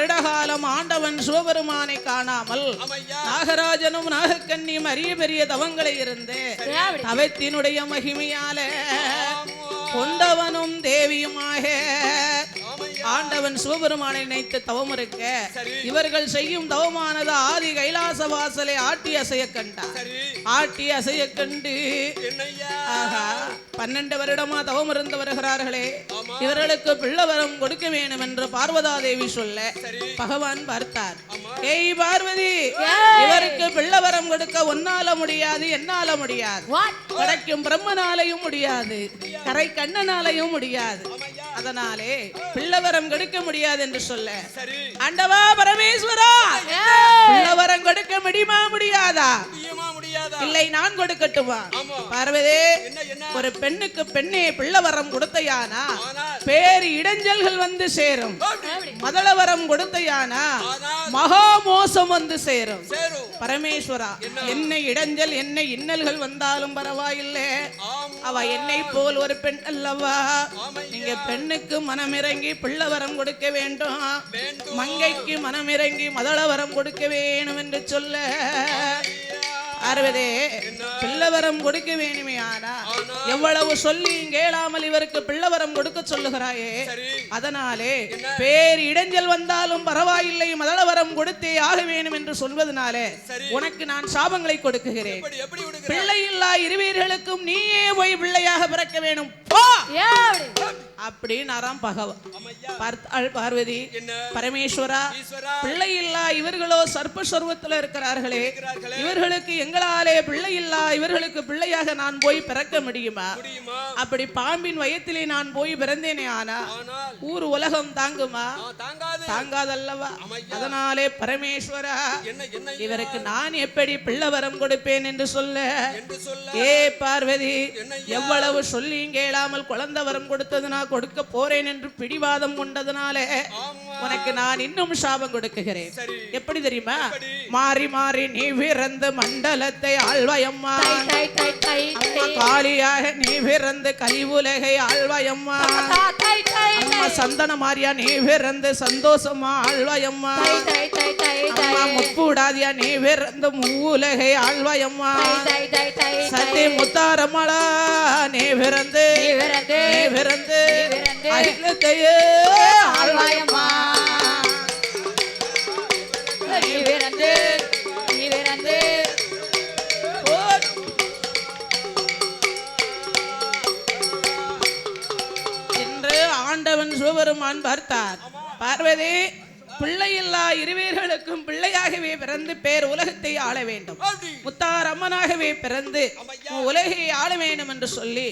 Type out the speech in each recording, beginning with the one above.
வருட காலம் ஆண்டவன் சிவபெருமானை காணாமல் நாகராஜனும் நாகக்கன்னியும் அரிய பெரிய தவங்களை இருந்து. தவத்தினுடைய மகிமையால கொண்டவனும் தேவியுமாக ஆண்டவன் சிவபெருமானை நினைத்து தவம் இருக்க இவர்கள் செய்யும் தவமானது ஆதி கைலாச வாசலை ஆட்டி அசைய கண்டார் ஆட்டி அசைய கண்டு. பன்னெண்டு வருடமா தவம் இருந்து வருகிறார்களே. இவர்களுக்கு பிள்ளவரம் கொடுக்க வேண்டும் என்று பார்வதா தேவி சொல்ல பகவான் பார்த்தார். ஏய் பார்வதி இவருக்கு பிள்ளவரம் கொடுக்க ஒன்னால முடியாது என்னால முடியாது. கிடைக்கும் பிரம்மனாலையும் முடியாது கரை கண்ணனாலையும் முடியாது. அதனாலே பிள்ளவரம் கொடுக்க முடியாது என்று சொல்ல. ஆண்டவா பரமேஸ்வரா! பிள்ளவரம் கொடுக்க முடியுமா முடியாதா? இல்லை நான் கொடுக்கட்டுமா? பார்வதி ஒரு பெண்ணுக்கு பெண்ணே பிள்ளவரம் கொடுத்தையானா? பேரு இடைஞ்சல்கள் வந்து சேரும். மதளவரம் கொடுத்தையானா? மகா மோசம் வந்து சேரும். பரமேஸ்வரா என்ன? இடைஞ்சல் என்ன இன்னல்கள் வந்தாலும் பரவாயில்லை. அவ என்னை போல் ஒரு பெண் அல்லவா? நீங்க பெண்ணுக்கு மனமிறங்கி பிள்ளவரம் கொடுக்க வேண்டும். மங்கைக்கு மனமிறங்கி மதளவரம் கொடுக்க வேணும் என்று சொல்ல அறுபதே பிள்ளவரம் கொடுக்க வேணுமே ஆனா எவ்வளவு சொல்லி கேளாமல் இவருக்கு பிள்ளவரம் கொடுக்க சொல்லுகிறாயே. அதனாலே பேர் இடைஞ்சல் வந்தாலும் பரவாயில்லை மதளவரம் கொடுத்தே ஆக வேண்டும் என்று சொல்வதனாலே உனக்கு நான் சாபங்களை கொடுக்குகிறேன். பிள்ளை இல்லா இருவீர்களுக்கும் நீயே போய் பிள்ளையாக பிறக்க வேணும் அப்படின்னாராம் பகவான் பார்த்தாள் பார்வதி பரமேஸ்வரா பிள்ளை இல்லா இவர்களோ சர்ப்ப சொர்வத்துல இருக்கிறார்களே. இவர்களுக்கு எங்களாலே பிள்ளை இல்லா இவர்களுக்கு பிள்ளையாக நான் போய் பிறக்க முடியுமா? அப்படி பாம்பின் வயத்திலே நான் போய் பிறந்தேனே ஆனா ஊர் உலகம் தாங்குமா? தாங்காதல்லவா? அதனாலே பரமேஸ்வரா இவருக்கு நான் எப்படி பிள்ளவரம் கொடுப்பேன் என்று சொல்ல? ஏ பார்வதி எவ்வளவு சொல்லி கேளாமல் குழந்தை வரம் கொடுத்தது நான் கொடுக்க போறேன் என்று பிடிவாதம் கொண்டதுனாலே உனக்கு நான் இன்னும் சாபம் கொடுக்குகிறேன் எப்படி தெரியுமா மாறி மாறி நீ பிறந்த மண்டலத்தை ஆழ்வாயம்மா காளியாக நீ பிறந்து கலிவுலகை ஆழ்வாயம்மா சந்தன மாரியா நீ பிறந்து சந்தோஷமா ஆழ்வாயம்மா அம்மா முக்கூடாதியா நீ பிறந்து மூலகை ஆழ்வாயம்மா சத்தி முத்தாரமளா நீ பிறந்து பிறந்து நீ பிறந்து பிறந்து அகிலத்தையே ஆழ்வாயம்மா. நீ பிறந்து நீ பிறந்து போட். என்று ஆண்டவன் சிவபெருமான் பார்த்தார். பார்வதி பிள்ளையில்லா இருவர்களுக்கும் பிள்ளையாகவே பிறந்து பேர் உலகத்தை ஆள வேண்டும். முத்தார் அம்மனாகவே பிறந்து உலகை ஆள வேண்டும் என்று சொல்லி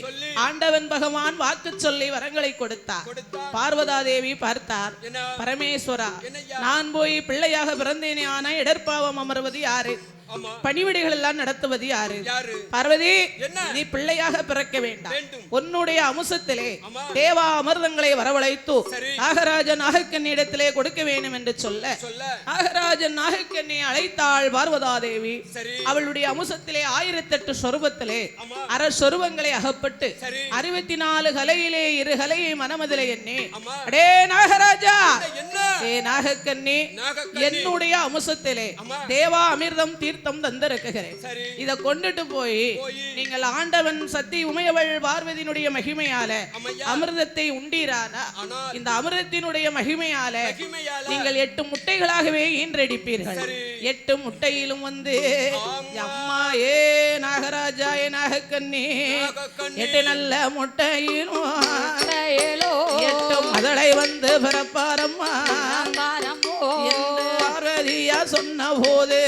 ஆண்டவன் பகவான் வாக்கு சொல்லி வரங்களை கொடுத்தார். பார்வதா தேவி பார்த்தார். பரமேஸ்வரா நான் போய் பிள்ளையாக பிறந்தேனே ஆனா இடர்பாவம் அமர்வது யாரு? பணிவிடைகள் எல்லாம் நடத்துவது யாரு? பார்வதி நீ பிள்ளையாக பிறக்க வேண்டாம். உன்னுடைய அமுசத்திலே தேவா அமிர்தங்களை வரவழைத்து நாகராஜன் நாகக்கண்ணியிடத்திலே கொடுக்க வேண்டும் என்று சொல்ல நாகராஜன் நாகக்கண்ணி அழைத்தாள் பார்வதா தேவி அவளுடைய அமுசத்திலே ஆயிரத்தெட்டு சொருபத்திலே அற சொருபங்களை அகப்பட்டு அறுபத்தி நாலு கலையிலே இரு கலையை மனமதிலே எண்ணி அடே நாகராஜா! ஏ நாகக்கண்ணி என்னுடைய அமுசத்திலே தேவா அமிர்தம் தீர்த்தம் தந்திருக்குகிறேன். இத கொண்டுட்டு போய் நீங்கள் ஆண்டவன் சத்தி உமையவள் பார்வதியினுடைய மகிமையால அமிர்தத்தை உண்டீரானா இந்த அமிர்தத்தினுடைய மகிமையால நீங்கள் எட்டு முட்டைகளாகவே ஈன்றடிப்பீர்கள். எட்டு முட்டையிலும் வந்து அம்மா ஏ நாகராஜா ஏ நாகக்கண்ணி எட்டு நல்ல முட்டையிலும் எட்டு மதளை வந்து பிறப்பாரம்மா. பாரமோ என்று சொன்ன போது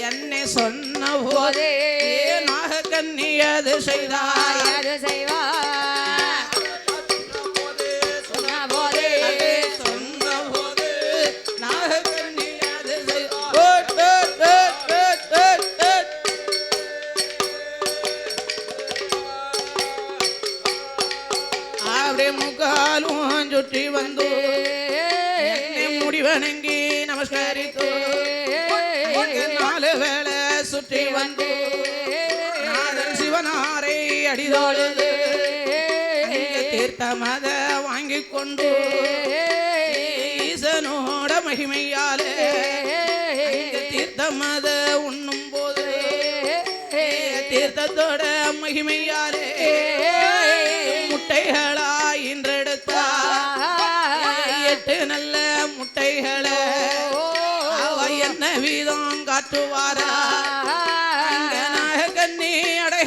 என்னை சொன்ன போது ஏ நாகக்கண்ணி அது செய்தார் கொண்டு ஈசனோட மகிமையாலே அங்கே தீர்த்த உண்ணும் போது தீர்த்தத்தோட மகிமையாலே முட்டைகளா இன்றெடுத்தா எட்டு நல்ல முட்டைகளை அவ என்ன வீதம் காட்டுவாரா? கண்ணி அடை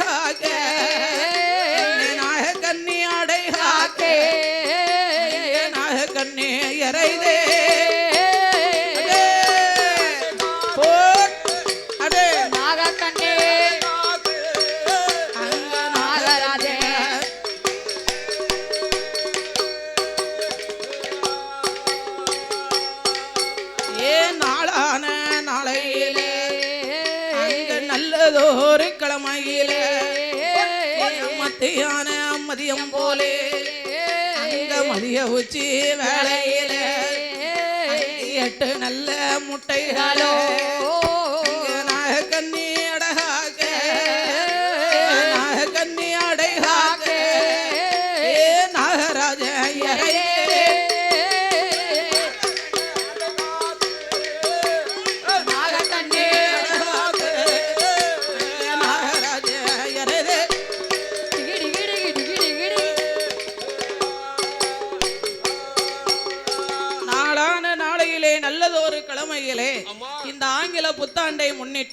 எட்டு நல்ல முட்டைகளோ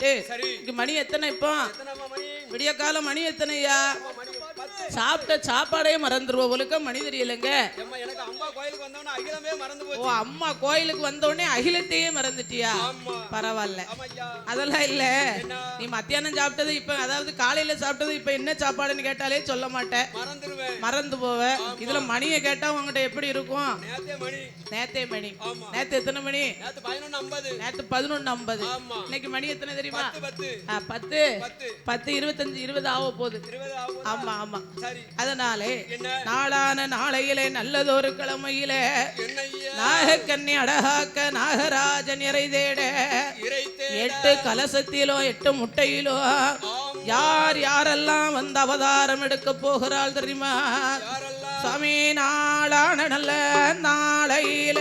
இங்க மணி எத்தனை இப்போ? விடிய கால மணி எத்தனையா? சாப்பிட்ட சாப்பாடே மறந்துருவோம் ஒழுக்க மணி தெரியலங்க ஓ அம்மா கோயிலுக்கு வந்த உடனே அகிலத்தையே மறந்துட்டியா. பரவாயில்ல. அதெல்லாம் இல்ல? நீ மத்தியானம் சாப்பிட்டது இப்ப அதாவது காலையில சாப்பிட்டது இப்ப என்ன சாப்பாடுன்னு கேட்டாலே சொல்ல மாட்டேன். மறந்து போவ. இதுல மணியை கேட்டா உங்ககிட்ட எப்படி இருக்கும்? நேத்தே மணி. நேத்தே எத்தனை மணி? நேத்து பதினொன்னு ஐம்பது. இன்னைக்கு மணி எத்தனை தெரியுமா? பத்து பத்து. இருபத்தஞ்சு இருபது ஆக போகுது. ஆமா ஆமா. அதனாலே நாளான நாளையிலே நல்லதொரு கிழமையிலே என்ன ஐயா நாகக்கன்னி அடகாக்க நாகராஜன் இறை தேட. எட்டு கலசத்திலோ எட்டு முட்டையிலோ யார் யாரெல்லாம் வந்து அவதாரம் எடுக்க போகிறாள் தெரியுமா? சாமி நாளான நல்ல நாளையில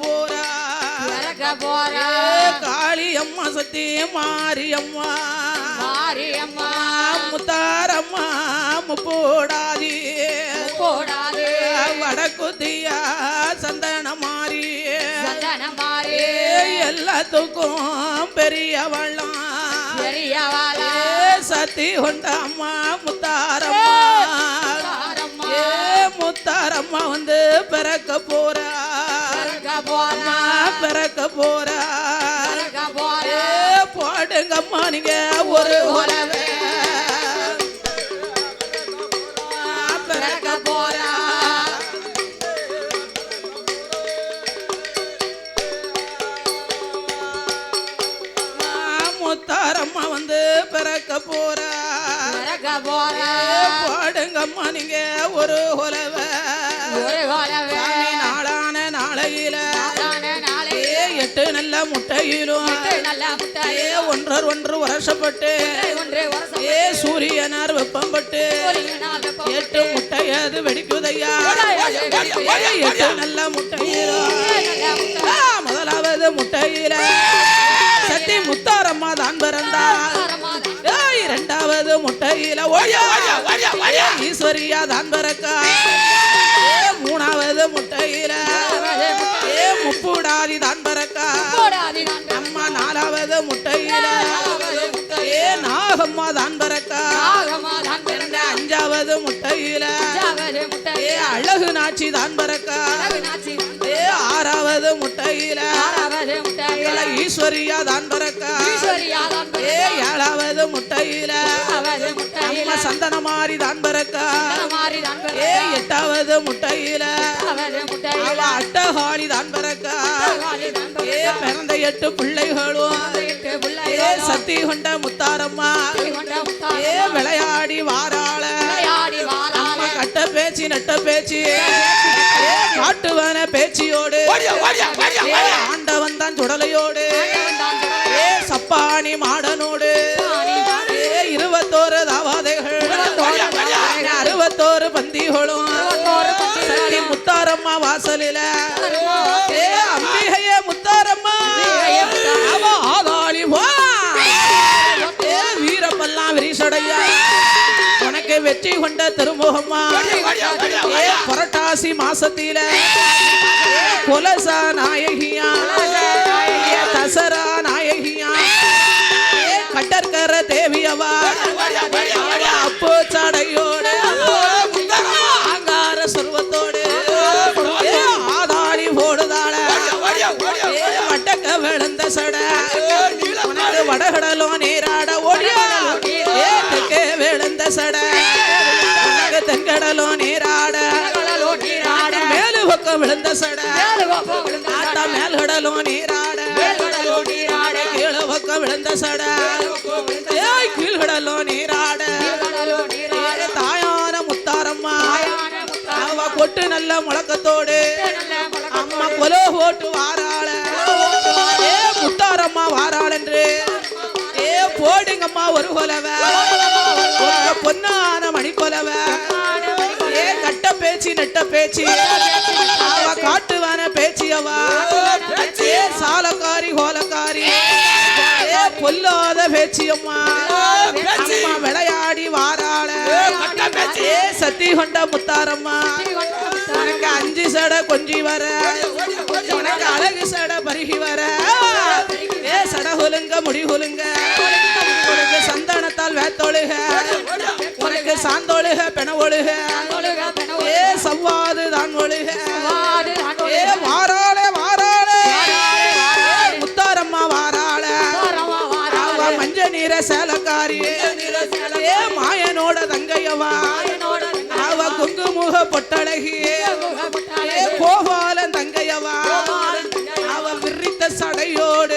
போறா. இறக்க போறா. காளி அம்மா சத்தி மாரியம்மா. மாரியம்மா முத்தாரம்மா முப்போடாதி போடாது. வடக்குத்தியா சந்தன மாறி. சந்தன மாறி. எல்லாத்துக்கும் பெரியவளாம் பெரியவாளா சத்தி கொண்ட அம்மா முத்தாரம்மா. முத்தாரம்மா. வந்து பிறக்க போறா. போறா. பிறக்க போறா. போடுங்கம்மா நீங்க ஒரு உறவை. பிறக்க இறக்க போறா முத்தாரம்மா வந்து பிறக்க போறா. போடுங்கம்மா நீங்க ஒரு உறவை. முட்டையிலும் ஏ ஒன்றர் ஒன்று வருஷப்பட்டு ஏ சூரியனார் வெப்பம்பட்டு. எட்டு முட்டை அது வெடிக்குதையா. எட்டு நல்ல முட்டையிலும் முதலாவது முட்டையில. சத்தி முத்தாரம்மா தான் பிறந்தார் ஏய், இரண்டாவது முட்டையில. ஈஸ்வரியா தான் பிறக்கா. மூணாவது முட்டையில. முப்புடாதி தான் பிறக்கா அம்மா நாலாவது முட்டையில. ஏ நாகம்மா தான் பிறக்கா அஞ்சாவது முட்டையில. ஏ அழகு நாச்சி தான் பிறக்கா ஏ ஆறாவது முட்டையில. ஈஸ்வரியா தான் பிறக்கா ஏ ஏழாவது முட்டையில. சந்தன மாறி தான் பிறக்கா ஏ எட்டாவது முட்டையில அவ அட்டகாளி தான் பிறக்கா ஏ பிறந்த எட்டு பிள்ளைகளும். ஏ சத்தி கொண்ட முத்தாரம்மா. ஏ விளையாடி வாராள. அம்மா கட்ட பேச்சு நட்ட பேச்சு. ஏ காட்டுவன பேச்சியோடு. ஆண்டவன் தான் சுடலையோடு. ஏ சப்பாணி மாடனோடு. அறுபத்தோரு பந்திகளும் முத்தாரம்மா வாசலில. ஏ அம்பிகையே முத்தாரம்மா. அவ ஆதாளி வா. ஏ வீரப்பெல்லாம் விரிசடையா. உனக்கு வெற்றி கொண்ட திருமுகம்மா. புரட்டாசி மாசத்தில. குலசா நாயகியா. கடலோ நீராட ஓடியா ஏ விழுந்த சட. உனக்கு கடலோ நீராட. மேலு பக்கம் விழுந்த சட. ஆட்டா மேல் கடலோ நீராட. கீழே பக்கம் விழுந்த சட. ஏய் கீழ்கடலோ நீராட. தாயான முத்தாரம்மா. அவ கொட்டு நல்ல முழக்கத்தோடு. அம்மா கொலோ போட்டு வாராள. ஏ முத்தாரம்மா வாராள் என்று ஓடுங்கம்மா ஒரு கொலவை. பொன்னான மணி கொலவை. ஏ கட்ட பேச்சு நெட்ட பேச்சு. அவ காட்டுவான பேச்சு அவ. ஏ சாலக்காரி கோலக்காரி. ஏ பொல்லாத பேச்சு அம்மா. அம்மா விளையாடி வாராள. ஏ சத்தி கொண்ட முத்தாரம்மா. உனக்கு அஞ்சு சடை கொஞ்சி வர. உனக்கு அழகு சடை பருகி வர. ஏ சட ஒழுங்க முடி ஒழுங்க. உனக்கு சந்தனத்தால் வேத்தொழுக உனக்கு சாந்தொழுக பெண ஒழுக. ஏ சவ்வாது தான் ஒழுக. ஏ வாராள வாராள. முத்தாரம்மா வாராள. அவ மஞ்ச நீர சேலக்காரி. ஏ மாயனோட தங்கையவா. அவ குங்குமுக பொட்டழகி. ஏ கோபாலன் தங்கையவா. அவ விரித்த சடையோடு.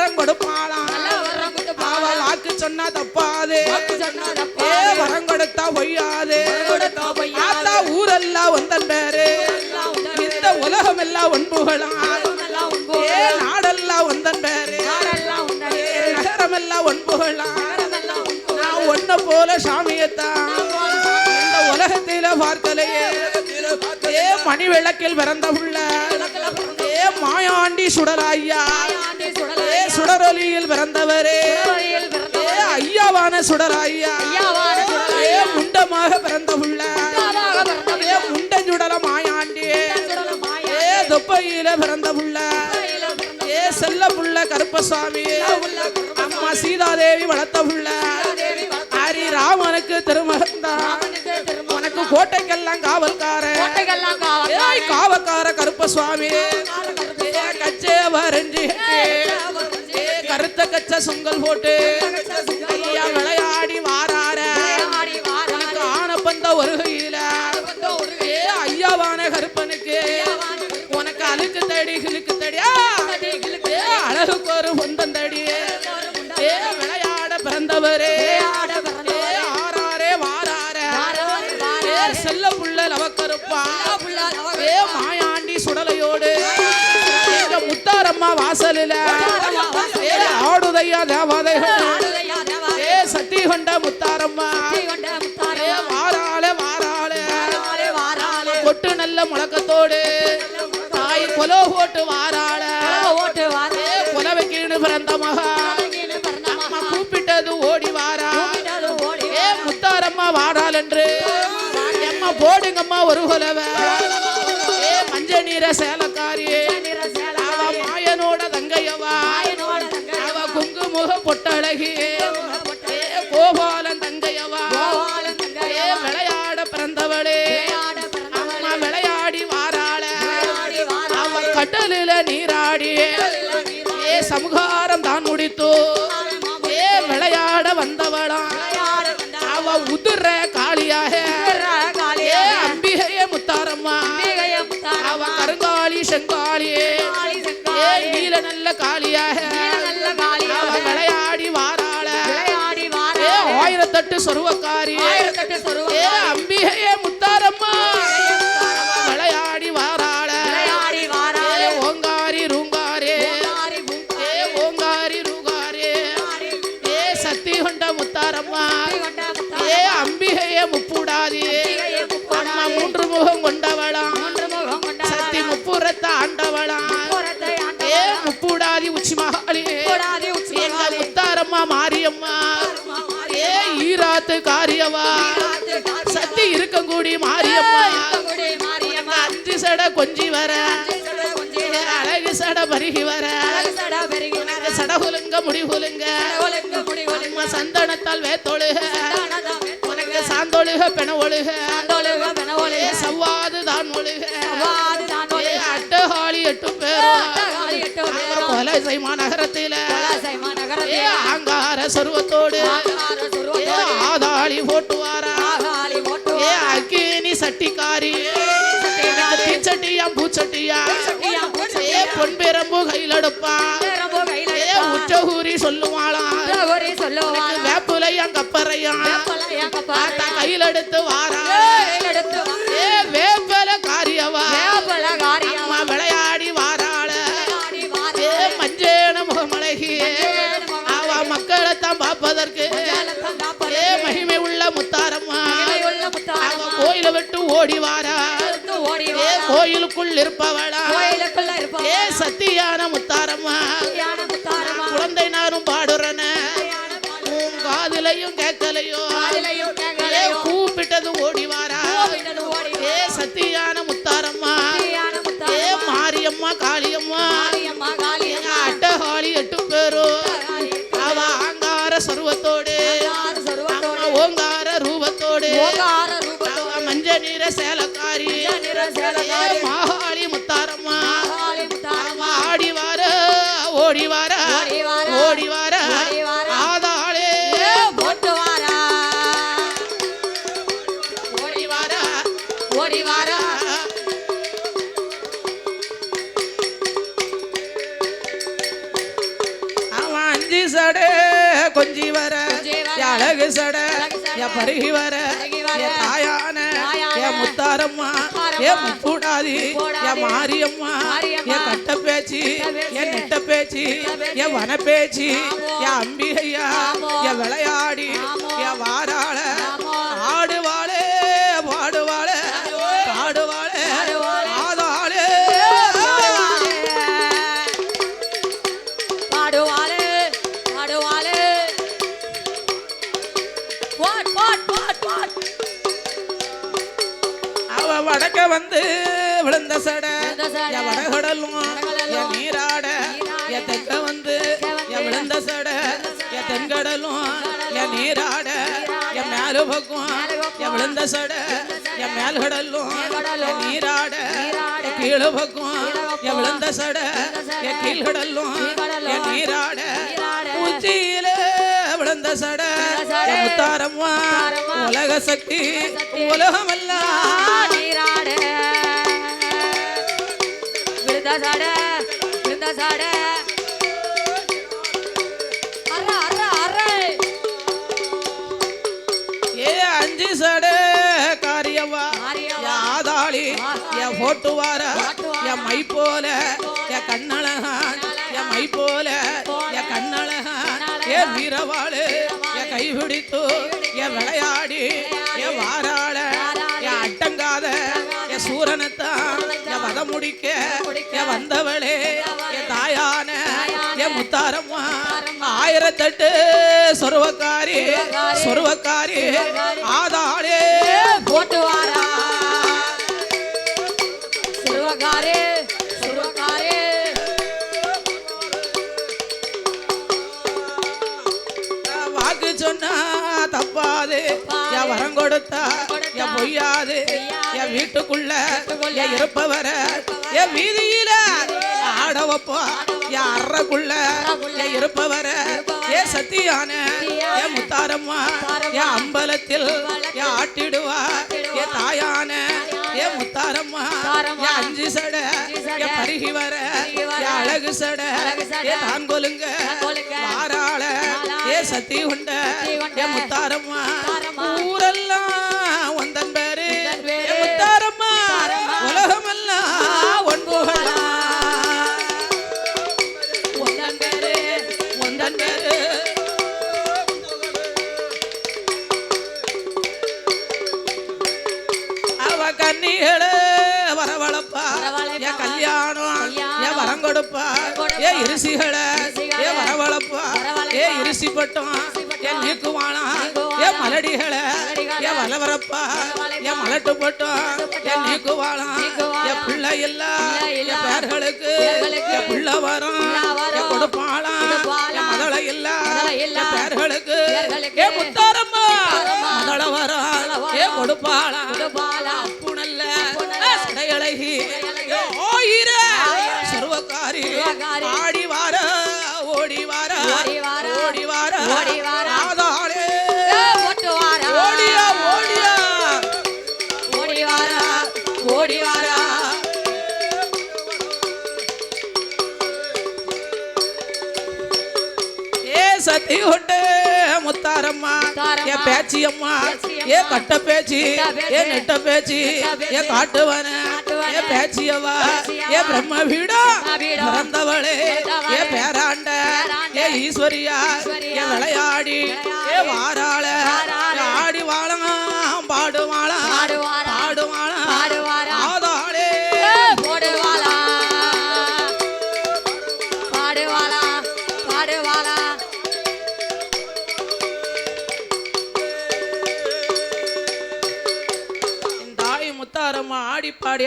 வரம் கொடுப்பாளாம் அவ வாக்கு சொன்னா தப்பாது. வரம் கொடுத்தா பொய்யாது. ஆத்தா ஊரெல்லாம் வந்தன் பேரு. இந்த உலகம் எல்லாம் ஒன்புகளாம் ஏ நாடெல்லாம் வந்தன் பேரு. ஏ நகரமெல்லாம் ஒன்புகளாம் நான் ஒன்ன போல சாமியத்தான். இந்த உலகத்தில பார்க்கலையே. மணி விளக்கில் பிறந்த புள்ள. ஏ மாயாண்டி சுடராய்யா. ஏ சுடரொலியில் பிறந்தவரே. ஏ ஐயாவான சுடராய்யா. முண்டமாக பிறந்த புள்ள ஏ முண்டன் சுடல மாயாண்டி ஏ தொப்பையில பிறந்த புள்ள ஏ செல்ல புள்ள கருப்பசாமி. அம்மா சீதாதேவி வளர்த்த புள்ள ராமனுக்கு திருமகன்தான் உனக்கு கோட்டைக்கெல்லாம் காவல்காரன். ஏ கச்சே வரைஞ்சி. ஏ கருத்த கச்ச சுங்கல் போட்டு விளையாடி வாரார. ஆனப்பந்த வருகையில ஐயாவான கருப்பனுக்கு. உனக்கு அழுக்கு தடி கிழுக்கு தடியா அழகுக்கு ஒரு பொந்தம் தடி ஏ விளையாடி பிறந்தவரே. ஏ மாயாண்டி சுடலையோடு. எங்க முத்தாரம்மா வாசலில. ஏ ஆடுதையா தேவாதைகள். ஏ சக்தி கொண்ட முத்தாரம்மா. ஏ வாராளே வாராளே. கொட்டு நல்ல முழக்கத்தோடு. தாய் கொலோ போட்டு வாராள. ஓட்டு வாரே ஏ கொலவைக்கீடு பிறந்த மகா. என்று அம்மா போடுங்கம்மா ஒரு கொலவை. ஏ மஞ்ச நீர சேலக்காரியே அவ மாயனோட தங்கையவா. அவ குங்குமுக பொட்டழகி. ஏ கோபாலன் தங்கையவா. ஏ விளையாட பிறந்தவளே. அம்மா விளையாடி வாராள. அவ கடலில நீராடியே ஏ சமுகாரம் தான் முடித்தோ. ஏ விளையாட வந்தவளா அவ உதிர காளியாக காளியே. ஏ அம்பிகைய முத்தாரம்மா. மேகைய முத்தார அவ கருங்காளி செங்காளி காளி ஏ செங்காளி நீல நல்ல காளியாக. நல்ல விளையாடி வாராள. விளையாடி ஏ வாரா ஆயிரத்தெட்டு அம்பிகைய உச்சி எங்க முத்தாரம்மா மாரியம்மா. ஏ ஈராத்து காரியவா? சக்தி இருக்கங்கூடி மாரியம்மா. அஞ்சு சட கொஞ்சி வர. அழகு சட பருகி வர. சட சடகுலுங்க முடிகுலுங்க ஒழுங்க முடி ஒழுங்க. அம்மா சந்தனத்தால் வேத்தொழுக உனக்கு சாந்தொழுக பெண ஒழுக சவ்வாது தான் ஒழுக. வாது தான் ஏ ஒழுக அட்டகாளி எட்டு பேரும் நகரத்தில கலாசைமா ஏ நகரத்தே ஆங்கார சொருவத்தோடு. ஏ ஆதாளி போட்டுவாரா ஏ அக்கினி சட்டிக்காரி. தீச்சட்டியா பூச்சட்டியா? சட்டியா, பூச்சட்டியா. ஏ பொன்பெரம்பு கையில் எடுப்பா ரொம்ப கையில ஏ உச்சகூரி சொல்லுவாளாம் வேப்புலையாம் கப்பறையாம் கையில் எடுத்து வாரா. வா. கோயிலை விட்டு ஓடி வாரா எடுத்து ஓடி ஏ வாரா. கோயிலுக்குள் இருப்பவளா ஏ சத்தியான முத்தாரம்மா. குழந்தை நானும் பாடுறன. உன் காதுலையும் கேட்கலையோ ஏ கேங்கலையும் கூப்பிட்டது ஓடி வாரா கோவிந்தன் ஓடி ஏ சத்தியான முத்தாரம்மா ஏ. மாரியம்மா காளியம்மா. ஓடி வார ஓடி வார. ஆதாளே. போட்டு வாரா. ஓடி வார ஓடி வாரா. அவன் அஞ்சு சட கொஞ்சி வர. அழகு சட பருகி வர. வர. என் முத்தாரம்மா. என் முப்பூடாதி. என் மாரியம்மா. என் கட்ட பேச்சு. என் நெட்ட பேச்சு. என் வன பேச்சு. என் அம்பிகையா. என் விளையாடி. என் வாராள வந்து விழுந்த சட. என் வடகடலும். என் நீராட. என் தெக்க வந்து. என் விழுந்த சட என் தென்கடலும் என் நீராட என் மேலு பக்கம். என் விழுந்த சட என் மேல்கடலும். என் நீராட. என் கீழு பக்கம். என் விழுந்த சட. என் கீழ்கடலும். என் நீராட. உச்சியில விழுந்த சட முத்தாரம்மா. உலக சக்தி சக்தி. உலகமெல்லாம் இருந்தா சாட இருந்தா சாட போட்டுவார என் மை போல என் கண்ணழகான் என் மை போல என் கண்ணழகான். என் வீரவாளு என் கைபிடித்து என் விளையாடி என் வாராள என் அட்டங்காத என் சூரனைத்தான். வத முடிக்க வந்தவளே என் தாயான என் முத்தாரம்மா ஆயிரத்தெட்டு சொருவக்காரி சொருவக்காரி ஆதாளே போட்டு வாரா. என் பொய்யாது. என் வீட்டுக்குள்ள என் இருப்பவர. என் வீதியில ஆட வைப்பா. என் அறக்குள்ள என் இருப்பவர. என் சத்தியான. என் முத்தாரம்மா. என் அம்பலத்தில் என் ஆட்டிடுவா. என் தாயான. என் முத்தாரம்மா. என் அஞ்சு சட. என் பருகி வர என் அழகு சட. என் தான் கொலுங்க வாராள. ஏ சத்தி உண்ட ஏ முத்தாரம்மா. ஏ இருசிகளை. ஏ வரவழைப்பா. ஏ இருசி பட்டம் என் நீக்குவானா. ஏ மலடிகளை. ஏ வரவழைப்பா. ஏ மலட்டு பட்டம். என் நீக்குவானா. என் பிள்ளை இல்லா. என் பேர்களுக்கு. என் பிள்ளை வரும். என் கொடுப்பாளா. என் மதளை இல்லா. என் பேர்களுக்கு. ஏ முத்தாரம்மா. மதள வரும் ஏ. கொடுப்பாளா புனல்ல. சடையழகி சடையழகி. ஆயிர சர்வகாரி. ஆடி வார ஓடி வார. ஓடி வார. ஓடி வார. ஓடி வார. ஆதாளே. ஏ, போட்டு வாரா. ஓடியா ஓடியா. ஓடி வாரா. ஓடி வாரா. ஏ சத்தி முத்தாரம்மா. கட்ட பேச்சி. ஏ நெட்ட பேச்சி. ஏ காட்டுவன. பேச்சியவா. ஏ பிரம்ம வீடா. பிறந்தவளே. ஏ பேராண்ட. ஏ ஈஸ்வரியா. ஏ விளையாடி. ஏ வாராள ஆடி பாடுவாளா. பாடுவாளா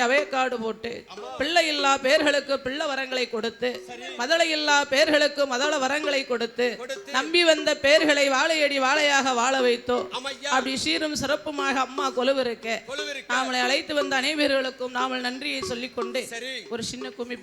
அவைக்காடு போட்டு பிள்ளை இல்லா பேர்களுக்கு பிள்ளை வரங்களை கொடுத்து மதளை இல்லா பேர்களுக்கு மதள வரங்களை கொடுத்து நம்பி வந்த பேர்களை வாழையடி வாழையாக வாழ வைத்தோ. ஆமையா அப்படி சீரும் சிறப்புமாக அம்மா கொலுவிருக்க. நாமளை அழைத்து வந்த அனைவர்களுக்கும் நாமல் நன்றியை சொல்லிக்கொண்டு ஒரு சின்ன கும்மி